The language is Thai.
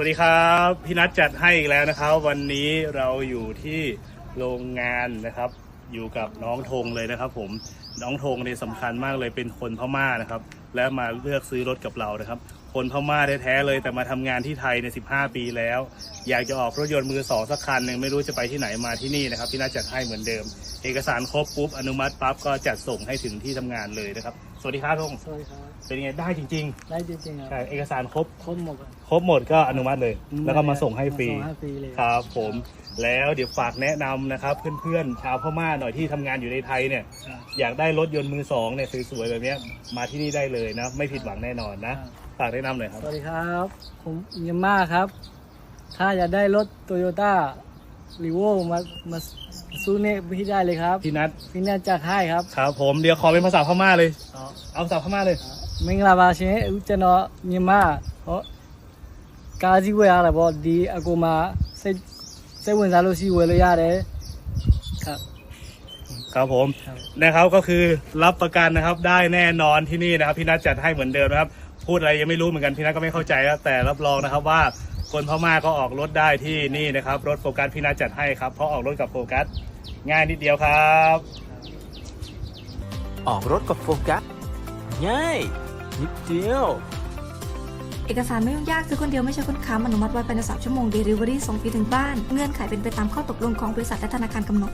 วัสดีครับพี่นัทจัดให้อีกแล้วนะครับ วันนี้เราอยู่ที่โรงงานนะครับ อยู่กับน้องธงเลยนะครับ ผมน้องธงเนี่ยสำคัญมากเลยเป็นคนพม่านะครับ และมาเลือกซื้อรถกับเรานะครับ คนพม่าแท้ๆเลยแต่มาทำงานที่ไทยใน 15 ปีแล้ว อยากจะออกรถยนต์มือสองสักคันหนึ่งไม่รู้จะไปที่ไหนมาที่นี่นะครับพี่นัทจัดให้เหมือนเดิม เอกสารครบปุ๊บอนุมัติปั๊บก็จัดส่งให้ถึงที่ทำงานเลยนะครับ สวัสดีครับธงสวัสดีครับเป็นยังไงได้จริงได้จริงๆคๆรับใช่เอกสารครบครบหมดอะครบหมดก็อนุมัติเลย แล้วก็มาส่งให้ฟรี มาส่งให้ฟรีเลยครับผมแล้วเดี๋ยวฝากแนะนำนะครับ เพื่อนๆชาวพม่าหน่อยที่ทำงานอยู่ในไทยเนี่ย ครับอยากได้รถยนต์มือสองเนี่ยสวยๆแบบเนี้ยมาที่นี่ได้เลยนะ ไม่ผิดหวังแน่นอนนะฝากแนะนำหน่อยครับสวัสดีครับ ผมเมียนมาครับ ถ้าอยากได้รถโตโยต้า รีโวมามาซื้อเนี่ยพี่ได้เลยครับ พี่นัท พี่น่าจะให้ครับ ครับผมเดี๋ยวขอเป็นภาษาพม่าเลย เอาภาษาพม่าเลย မင်္ဂလာပါရှင်ဦးကျွန်တော်မြန်မာဟောကားကြီးဝယ်ရတာပေါ့ဒီအကူမှာစိတ်စိတ်ဝင်စားလို့ရှိဝယ်လို့ရတယ်ครับ ครับผม ครับ นะครับก็คือรับประกันนะครับได้แน่นอนที่นี่นะครับพี่นัทจัดให้เหมือนเดิมนะครับ พูดอะไรยังไม่รู้เหมือนกันพี่นัทก็ไม่เข้าใจแล้วแต่รับรองนะครับว่า คนพม่าก็ออกรถได้ที่นี่นะครับ รถโฟกัสพี่นัทจัดให้ครับ เพราะออกรถกับโฟกัสง่ายนิดเดียวครับ ออกรถกับโฟกัสง่ายนิดเดียว เอกสารไม่ยุ่งยากซื้อคนเดียวไม่ใช่คนค้ำอนุมัติไว้ภายใน3ชั่วโมง Delivery ส่งฟรีถึงบ้าน เงื่อนไขเป็นไปตามข้อตกลงของบริษัทและธนาคารกำหนด